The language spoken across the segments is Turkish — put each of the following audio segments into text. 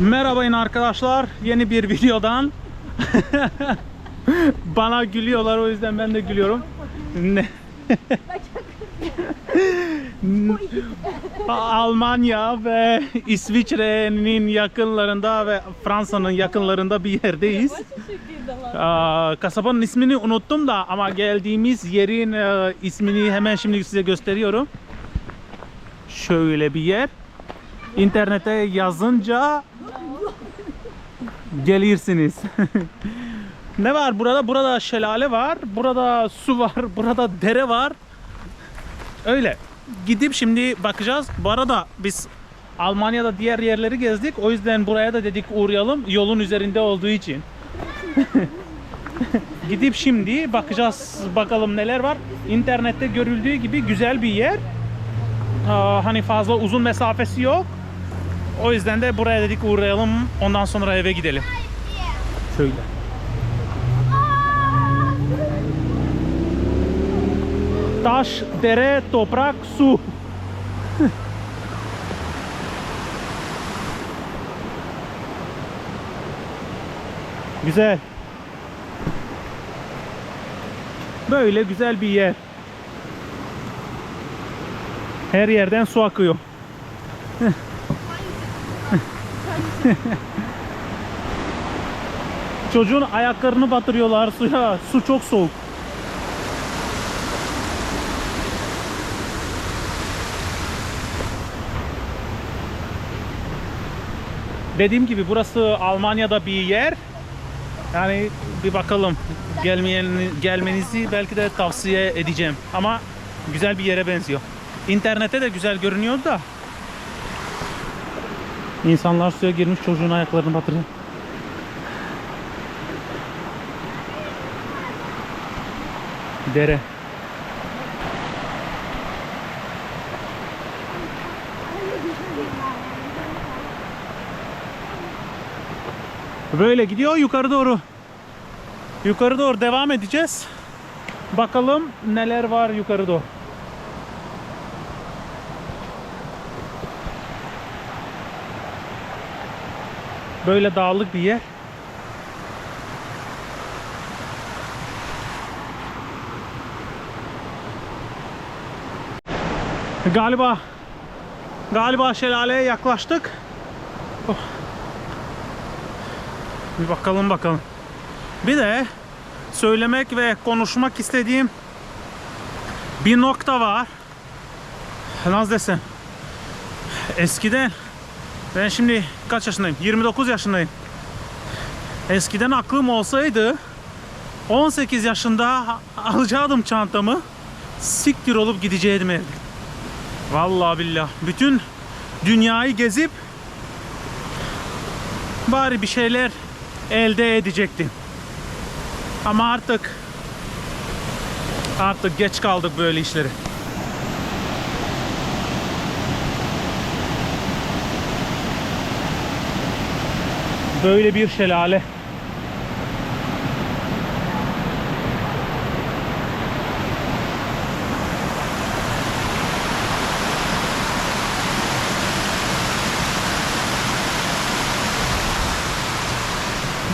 Merhabayın arkadaşlar. Yeni bir videodan. Bana gülüyorlar o yüzden ben de gülüyorum. Ne? Almanya ve İsviçre'nin yakınlarında ve Fransa'nın yakınlarında bir yerdeyiz. Kasabanın ismini unuttum da ama geldiğimiz yerin e, ismini hemen şimdi size gösteriyorum. Şöyle bir yer. İnternete yazınca gelirsiniz. ne var burada? Burada şelale var, burada su var, burada dere var. Öyle. Gidip şimdi bakacağız. Bu arada biz Almanya'da diğer yerleri gezdik. O yüzden buraya da dedik uğrayalım. Yolun üzerinde olduğu için. Gidip şimdi bakacağız bakalım neler var. İnternette görüldüğü gibi güzel bir yer. Aa, hani fazla uzun mesafesi yok. O yüzden de buraya dedik uğrayalım. Ondan sonra eve gidelim. Şöyle. Taş, dere, toprak, su. Güzel. Böyle güzel bir yer. Her yerden su akıyor. Çocuğun ayaklarını batırıyorlar suya. Su çok soğuk. Dediğim gibi burası Almanya'da bir yer. Yani bir bakalım. Gelmenizi belki de tavsiye edeceğim. Ama güzel bir yere benziyor. İnternette de güzel görünüyor da. İnsanlar suya girmiş çocuğun ayaklarını batırıyor. Dere. Böyle gidiyor yukarı doğru. Yukarı doğru devam edeceğiz. Bakalım neler var yukarı doğru. Böyle dağlık bir yer. Galiba galiba şelaleye yaklaştık. Oh. Bir bakalım bakalım. Bir de söylemek ve konuşmak istediğim bir nokta var. Nasıl desem? Eskiden ben şimdi kaç yaşındayım? 29 yaşındayım. Eskiden aklım olsaydı 18 yaşında alacaktım çantamı. Siktir olup gidecektim evde. Vallahi billah. Bütün dünyayı gezip bari bir şeyler elde edecektim. Ama artık artık geç kaldık böyle işleri. Böyle bir şelale.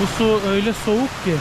Bu su öyle soğuk ki.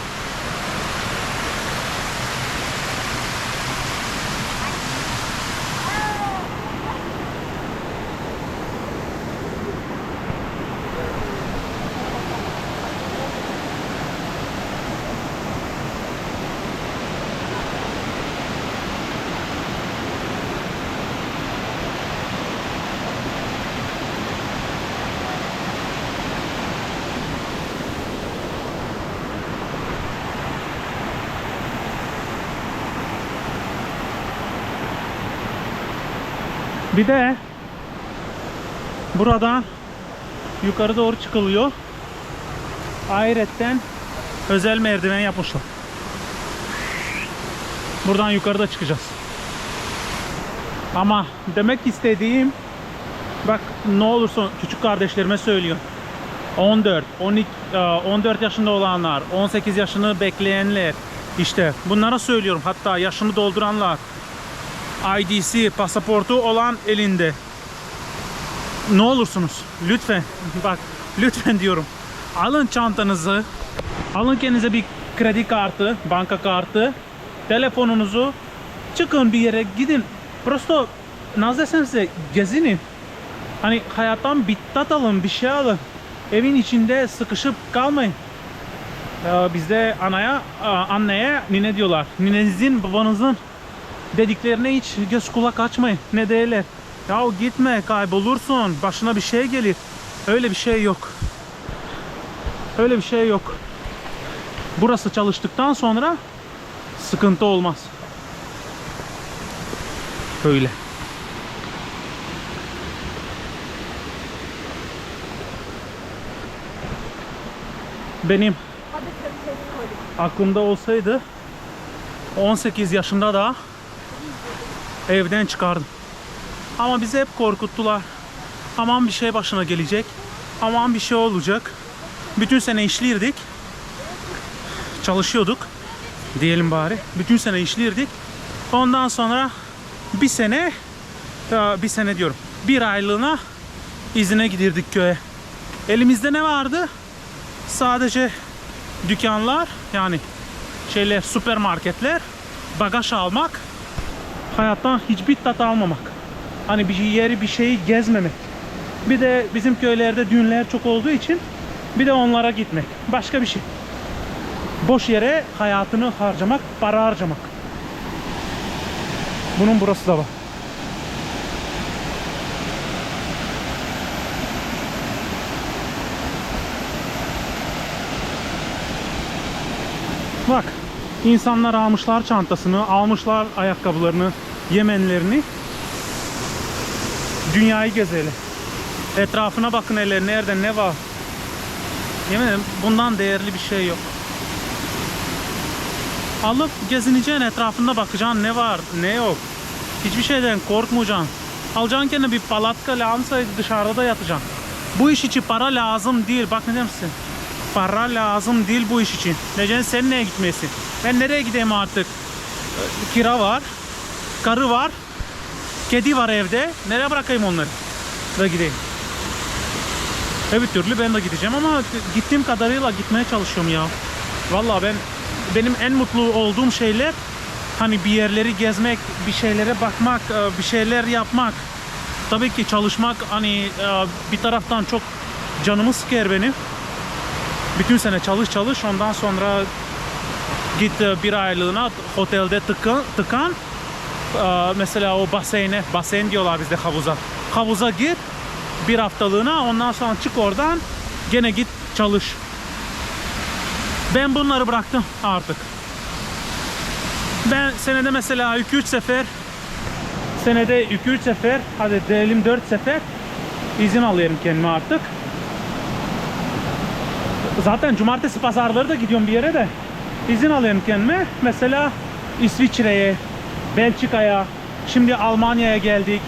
Bir de burada yukarı doğru çıkılıyor. Ayrıca özel merdiven yapmışlar. Buradan yukarıda çıkacağız. Ama demek istediğim bak ne olursa küçük kardeşlerime söylüyor. 14, 12, e, 14 yaşında olanlar, 18 yaşını bekleyenler işte bunlara söylüyorum. Hatta yaşını dolduranlar ID'si, pasaportu olan elinde. Ne olursunuz lütfen bak lütfen diyorum. Alın çantanızı. Alın kendinize bir kredi kartı, banka kartı, telefonunuzu. Çıkın bir yere gidin. Prosto size gezinin. Hani hayattan bir tat alın, bir şey alın. Evin içinde sıkışıp kalmayın. Ee, bizde anaya, anneye nine diyorlar. Ninenizin, babanızın dediklerine hiç göz kulak açmayın. Ne değiller. Ya gitme kaybolursun. Başına bir şey gelir. Öyle bir şey yok. Öyle bir şey yok. Burası çalıştıktan sonra sıkıntı olmaz. Öyle. Benim aklımda olsaydı 18 yaşında da evden çıkardım. Ama bizi hep korkuttular. Aman bir şey başına gelecek. Aman bir şey olacak. Bütün sene işlirdik. Çalışıyorduk. Diyelim bari. Bütün sene işlirdik. Ondan sonra bir sene bir sene diyorum. Bir aylığına izine gidirdik köye. Elimizde ne vardı? Sadece dükkanlar yani şeyler süpermarketler bagaj almak hayattan hiçbir tat almamak. Hani bir yeri bir şeyi gezmemek. Bir de bizim köylerde düğünler çok olduğu için bir de onlara gitmek. Başka bir şey. Boş yere hayatını harcamak para harcamak. Bunun burası da var. Bak insanlar almışlar çantasını, almışlar ayakkabılarını, yemenlerini. Dünyayı gezelim. Etrafına bakın hele nerede ne var. Yemin ederim bundan değerli bir şey yok. Alıp gezineceksin etrafında bakacaksın ne var ne yok. Hiçbir şeyden korkmayacaksın. Alacaksın kendine bir palatka lazımsa dışarıda da yatacaksın. Bu iş için para lazım değil. Bak ne demişsin? Para lazım değil bu iş için. Necen sen neye gitmesin? Ben nereye gideyim artık? Kira var. Karı var. Kedi var evde. Nereye bırakayım onları? Da gideyim. Evet türlü ben de gideceğim ama gittiğim kadarıyla gitmeye çalışıyorum ya. Vallahi ben benim en mutlu olduğum şeyler hani bir yerleri gezmek, bir şeylere bakmak, e, bir şeyler yapmak. Tabii ki çalışmak hani e, bir taraftan çok canımı sıkar benim. Bütün sene çalış çalış ondan sonra git e, bir aylığına otelde tıkan, tıkan. Mesela o baseyne, baseyn diyorlar bizde havuza. Havuza gir bir haftalığına ondan sonra çık oradan gene git çalış. Ben bunları bıraktım artık. Ben senede mesela 2-3 sefer senede 2-3 sefer hadi diyelim 4 sefer izin alıyorum kendime artık. Zaten cumartesi pazarları da gidiyorum bir yere de izin alıyorum kendime. Mesela İsviçre'ye, Belçika'ya, şimdi Almanya'ya geldik.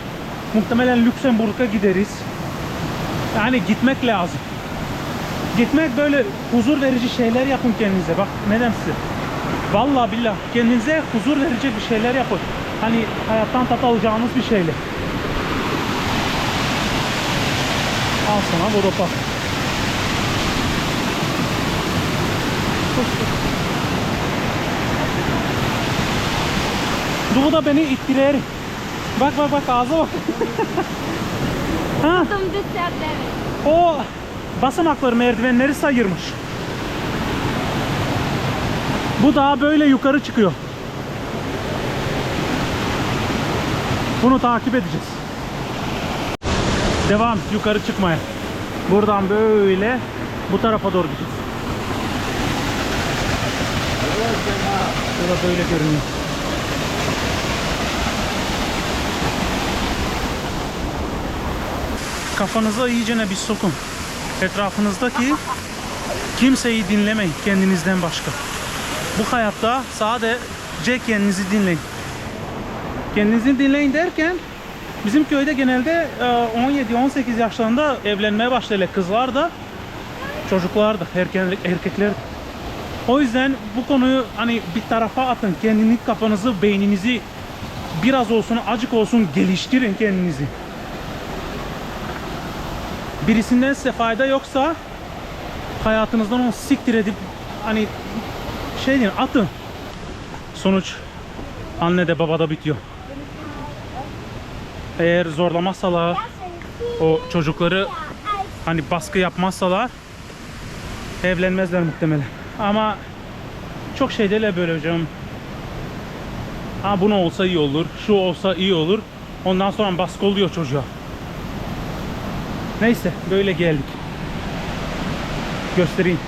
Muhtemelen Lüksemburg'a gideriz. Yani gitmek lazım. Gitmek böyle huzur verici şeyler yapın kendinize. Bak ne size. Vallahi billah kendinize huzur verecek bir şeyler yapın. Hani hayattan tat alacağınız bir şeyler. Al sana Vodafone. Bu da beni ittirer. Bak bak bak ağza bak. ha, o basamakları merdivenleri sayırmış. Bu daha böyle yukarı çıkıyor. Bunu takip edeceğiz. Devam yukarı çıkmaya. Buradan böyle bu tarafa doğru gideceğiz. Burada böyle görünüyor. Kafanıza iyicene bir sokun. Etrafınızdaki kimseyi dinlemeyin kendinizden başka. Bu hayatta sadece kendinizi dinleyin. Kendinizi dinleyin derken bizim köyde genelde e, 17-18 yaşlarında evlenmeye başlayan kızlar da çocuklar da erkekler o yüzden bu konuyu hani bir tarafa atın. Kendini kafanızı, beyninizi biraz olsun, acık olsun geliştirin kendinizi. Birisinden size fayda yoksa hayatınızdan onu siktir edip hani şey deyin atın. Sonuç anne de babada bitiyor. Eğer zorlamazsalar o çocukları hani baskı yapmazsalar evlenmezler muhtemelen. Ama çok şey değil böyle hocam. Ha bunu olsa iyi olur, şu olsa iyi olur. Ondan sonra baskı oluyor çocuğa. Neyse böyle geldik. Göstereyim.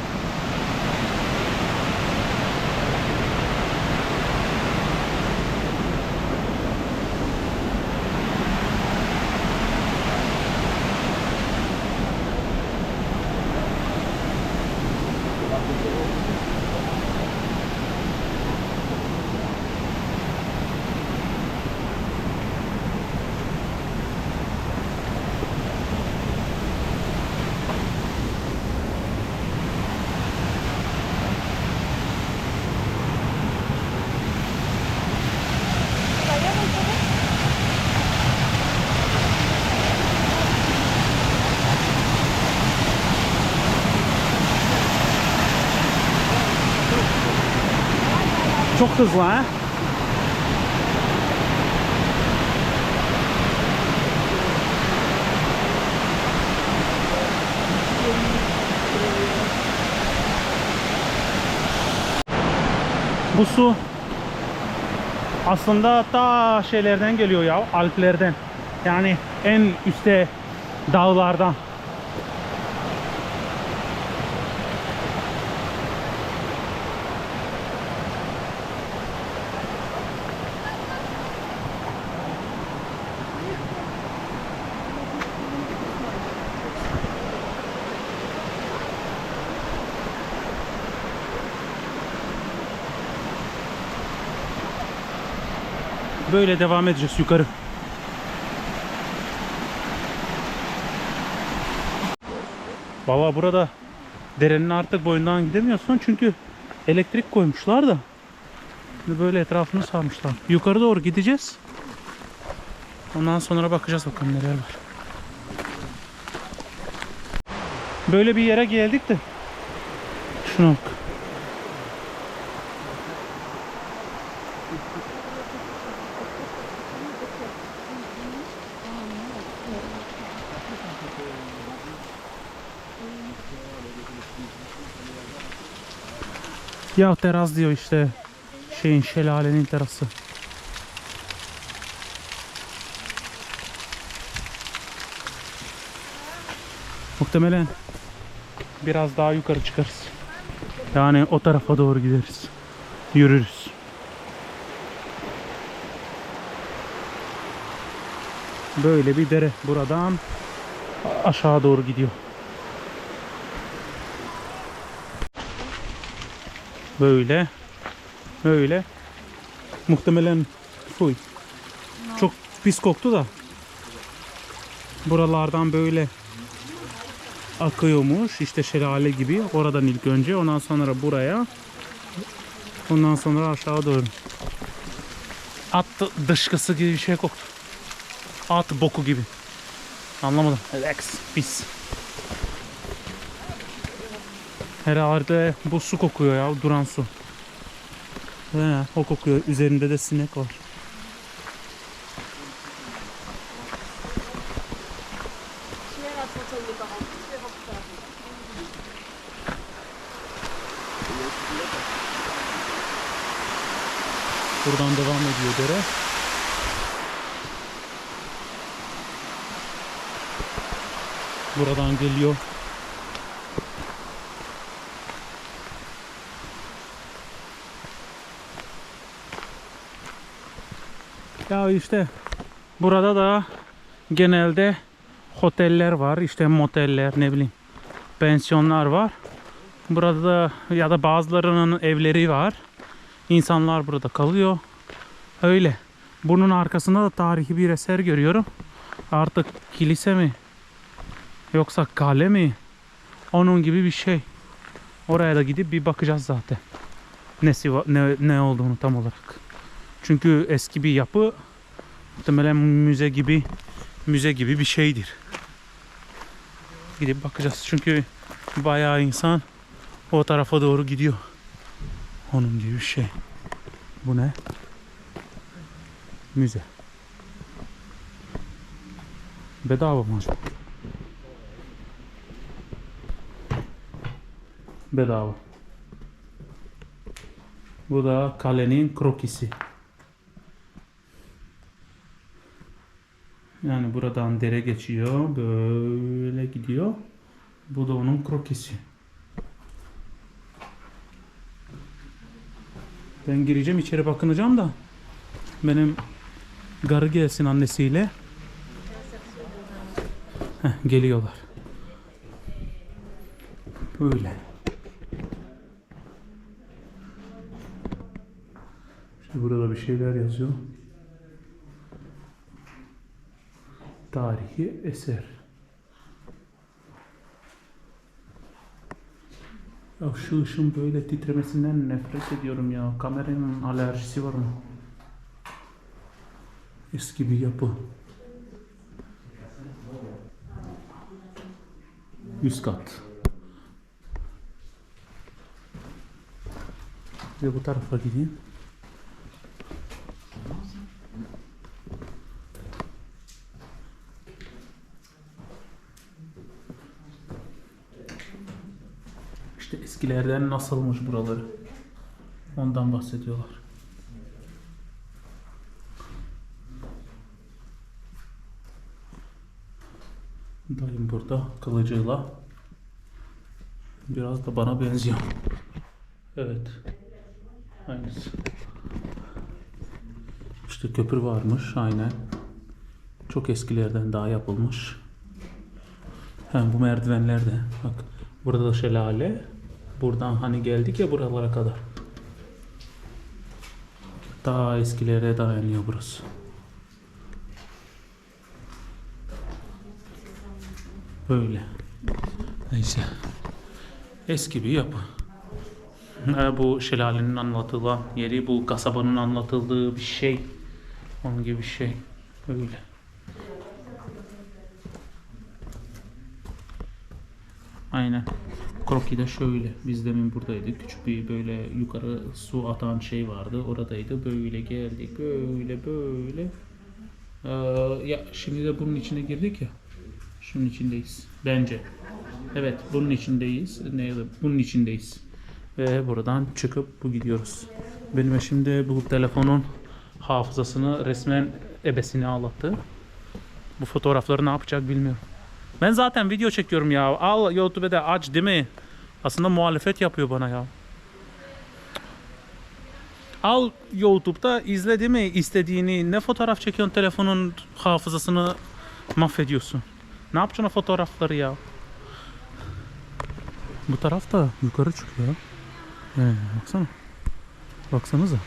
Çok hızlı ha. Bu su aslında ta şeylerden geliyor ya Alplerden. Yani en üstte dağlardan. Böyle devam edeceğiz yukarı. Valla burada derenin artık boyundan gidemiyorsun çünkü elektrik koymuşlar da. Şimdi böyle etrafını sarmışlar. Yukarı doğru gideceğiz. Ondan sonra bakacağız bakalım neler var. Böyle bir yere geldik de. Şuna bak. Ya teras diyor işte şeyin şelalenin terası. Muhtemelen biraz daha yukarı çıkarız. Yani o tarafa doğru gideriz. Yürürüz. Böyle bir dere buradan aşağı doğru gidiyor. Böyle. Böyle. Muhtemelen fuy. Çok pis koktu da. Buralardan böyle akıyormuş. işte şelale gibi. Oradan ilk önce. Ondan sonra buraya. Ondan sonra aşağı doğru. At dışkısı gibi bir şey koktu. At boku gibi. Anlamadım. Lex. Pis. Herhalde bu su kokuyor ya duran su. He, o kokuyor. Üzerinde de sinek var. Buradan devam ediyor dere. Buradan geliyor. Ya işte burada da genelde oteller var, işte moteller, ne bileyim, pensiyonlar var. Burada da ya da bazılarının evleri var. İnsanlar burada kalıyor. Öyle. Bunun arkasında da tarihi bir eser görüyorum. Artık kilise mi? Yoksa kale mi? Onun gibi bir şey. Oraya da gidip bir bakacağız zaten. Nesi ne, ne olduğunu tam olarak. Çünkü eski bir yapı muhtemelen müze gibi müze gibi bir şeydir. Gidip bakacağız. Çünkü bayağı insan o tarafa doğru gidiyor. Onun gibi bir şey. Bu ne? Müze. Bedava mı acaba? Bedava. Bu da kalenin krokisi. Yani buradan dere geçiyor. Böyle gidiyor. Bu da onun krokisi. Ben gireceğim içeri bakınacağım da benim garı gelsin annesiyle. Heh, geliyorlar. Böyle. İşte burada bir şeyler yazıyor. Tarihi eser. Ya şu ışın böyle titremesinden nefret ediyorum ya. Kameranın alerjisi var mı? Eski bir yapı. Üst kat. Ve bu tarafa gideyim. İşte eskilerden nasılmış buraları. Ondan bahsediyorlar. Dayım burada kılıcıyla. Biraz da bana benziyor. Evet. Aynısı. İşte köprü varmış aynen. Çok eskilerden daha yapılmış. Hem bu merdivenler de bak burada da şelale. Buradan hani geldik ya buralara kadar. Daha eskilere dayanıyor burası. Böyle. Neyse. Eski bir yapı. Bu şelalenin anlatılan yeri, bu kasabanın anlatıldığı bir şey. Onun gibi bir şey. Öyle. Aynen. Kroki de şöyle. Biz demin buradaydık. Küçük bir böyle yukarı su atan şey vardı. Oradaydı. Böyle geldik. Böyle böyle. Ee, ya şimdi de bunun içine girdik ya. Şunun içindeyiz. Bence. Evet bunun içindeyiz. Ne bunun içindeyiz. Ve buradan çıkıp bu gidiyoruz. Benim eşim de bu telefonun hafızasını resmen ebesini ağlattı. Bu fotoğrafları ne yapacak bilmiyorum. Ben zaten video çekiyorum ya. Al YouTube'da aç değil mi? Aslında muhalefet yapıyor bana ya. Al YouTube'da izle değil mi istediğini. Ne fotoğraf çekiyorsun telefonun hafızasını mahvediyorsun. Ne yapacaksın o fotoğrafları ya? Bu taraf da yukarı çıkıyor. Ee, baksana. Baksanıza.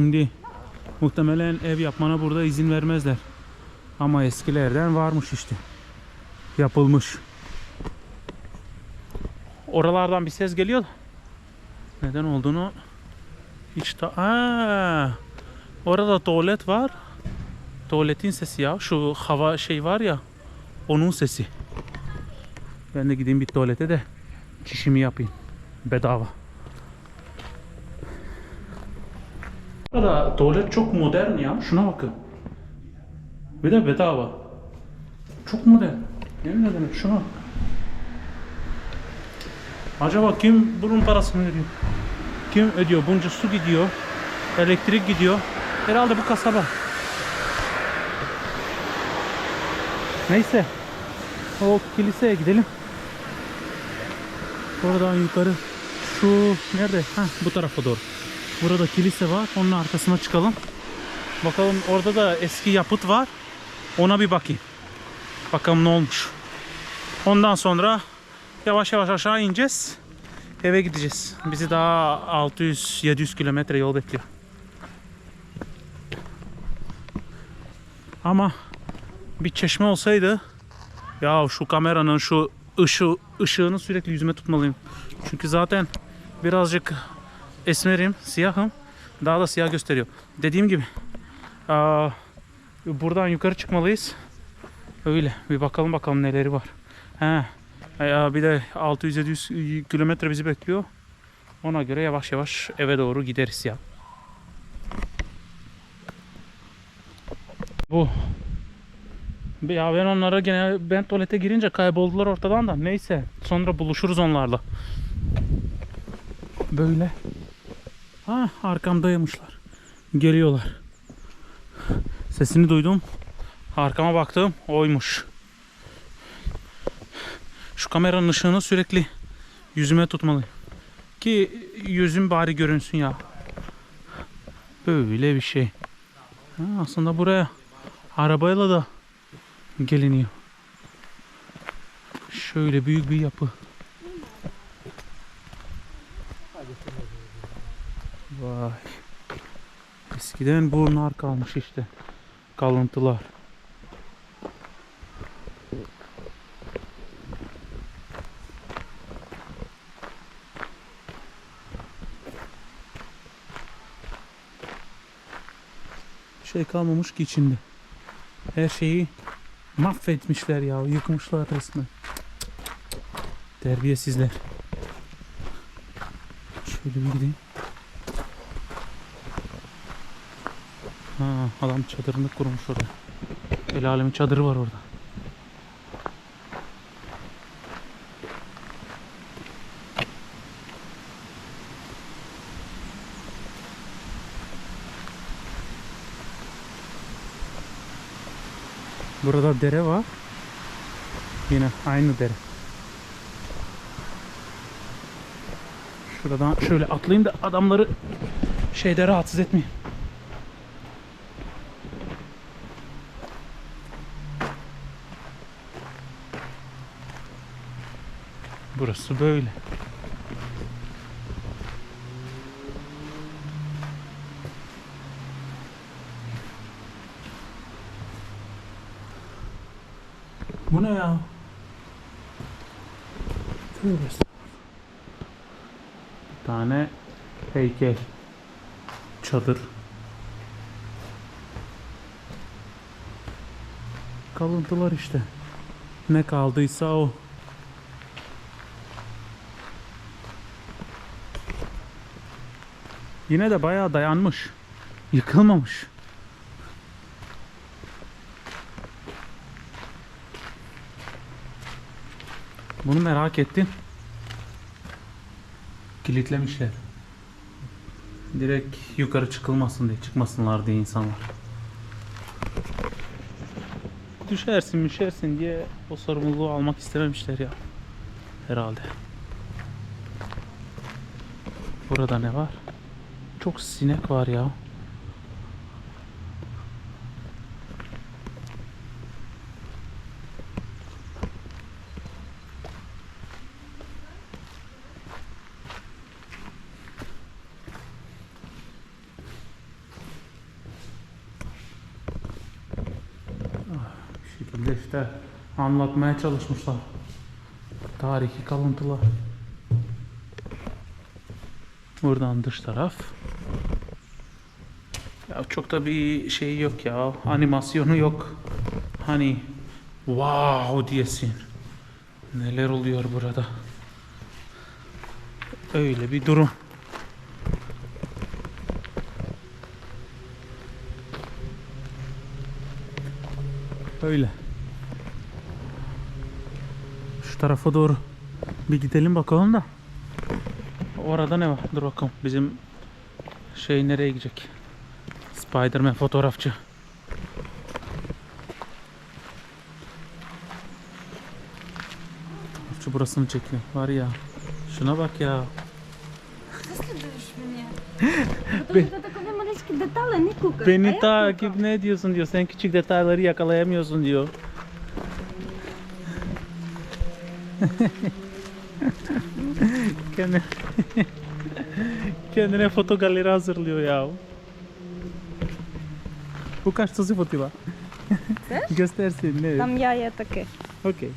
Şimdi muhtemelen ev yapmana burada izin vermezler. Ama eskilerden varmış işte. Yapılmış. Oralardan bir ses geliyor. da Neden olduğunu hiç ta... Aa, orada tuvalet var. Tuvaletin sesi ya. Şu hava şey var ya. Onun sesi. Ben de gideyim bir tuvalete de çişimi yapayım. Bedava. Burada tuvalet çok modern ya. Şuna bakın. Bir de bedava. Çok modern. Yemin ederim şuna. bak. Acaba kim bunun parasını ödüyor? Kim ödüyor? Bunca su gidiyor. Elektrik gidiyor. Herhalde bu kasaba. Neyse. O kiliseye gidelim. Oradan yukarı. Şu nerede? Ha bu tarafa doğru. Burada kilise var. Onun arkasına çıkalım. Bakalım orada da eski yapıt var. Ona bir bakayım. Bakalım ne olmuş. Ondan sonra yavaş yavaş aşağı ineceğiz. Eve gideceğiz. Bizi daha 600-700 kilometre yol bekliyor. Ama bir çeşme olsaydı ya şu kameranın şu ışı, ışığını sürekli yüzüme tutmalıyım. Çünkü zaten birazcık esmerim, siyahım. Daha da siyah gösteriyor. Dediğim gibi aa, buradan yukarı çıkmalıyız. Öyle bir bakalım bakalım neleri var. He. Ya bir de 600-700 kilometre bizi bekliyor. Ona göre yavaş yavaş eve doğru gideriz ya. Bu. Ya ben onlara gene ben tuvalete girince kayboldular ortadan da. Neyse. Sonra buluşuruz onlarla. Böyle. Ha arkamdaymışlar. Geliyorlar. Sesini duydum. Arkama baktım. Oymuş. Şu kameranın ışığını sürekli yüzüme tutmalıyım. Ki yüzüm bari görünsün ya. Böyle bir şey. Ha, aslında buraya arabayla da geliniyor. Şöyle büyük bir yapı. Vay. Eskiden bunlar kalmış işte. Kalıntılar. Şey kalmamış ki içinde. Her şeyi mahvetmişler ya. Yıkmışlar resmen. Terbiyesizler. Şöyle bir gideyim. Ha, adam çadırını kurmuş orada. El alemin çadırı var orada. Burada dere var. Yine aynı dere. Şuradan şöyle atlayayım da adamları şeyde rahatsız etmeyeyim. Burası böyle. Bu ne ya? Tövbe. Bir tane heykel. Çadır. Kalıntılar işte. Ne kaldıysa o. Yine de bayağı dayanmış. Yıkılmamış. Bunu merak ettim. Kilitlemişler. Direkt yukarı çıkılmasın diye, çıkmasınlar diye insanlar. Düşersin, düşersin diye o sorumluluğu almak istememişler ya. Herhalde. Burada ne var? Çok sinek var ya. Ah, Bir işte anlatmaya çalışmışlar. Tarihi kalıntılar. Buradan dış taraf. Çok da bir şey yok ya. Animasyonu yok. Hani wow diyesin. Neler oluyor burada? Öyle bir durum. Öyle. Şu tarafa doğru bir gidelim bakalım da. Orada ne var? Dur bakalım. Bizim şey nereye gidecek? Spiderman fotoğrafçı. Şu burasını çekiyor. Var ya. Şuna bak ya. Be Beni takip ne ediyorsun diyor. Sen küçük detayları yakalayamıyorsun diyor. kendine, kendine foto galeri hazırlıyor ya. Bu kaç tası fotoğraf? Göstersin ne? Там я, я таке. Okey.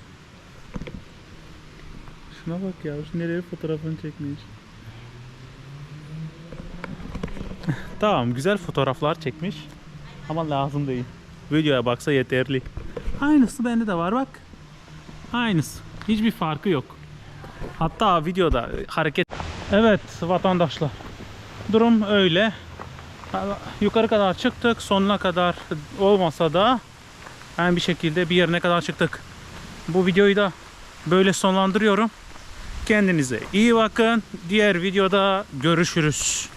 Şuna bak ya. Şu nereye fotoğrafını çekmiş. Tamam güzel fotoğraflar çekmiş. Ama lazım değil. Videoya baksa yeterli. Aynısı bende de var bak. Aynısı. Hiçbir farkı yok. Hatta videoda hareket... Evet vatandaşlar. Durum öyle. Yukarı kadar çıktık. Sonuna kadar olmasa da yani bir şekilde bir yerine kadar çıktık. Bu videoyu da böyle sonlandırıyorum. Kendinize iyi bakın. Diğer videoda görüşürüz.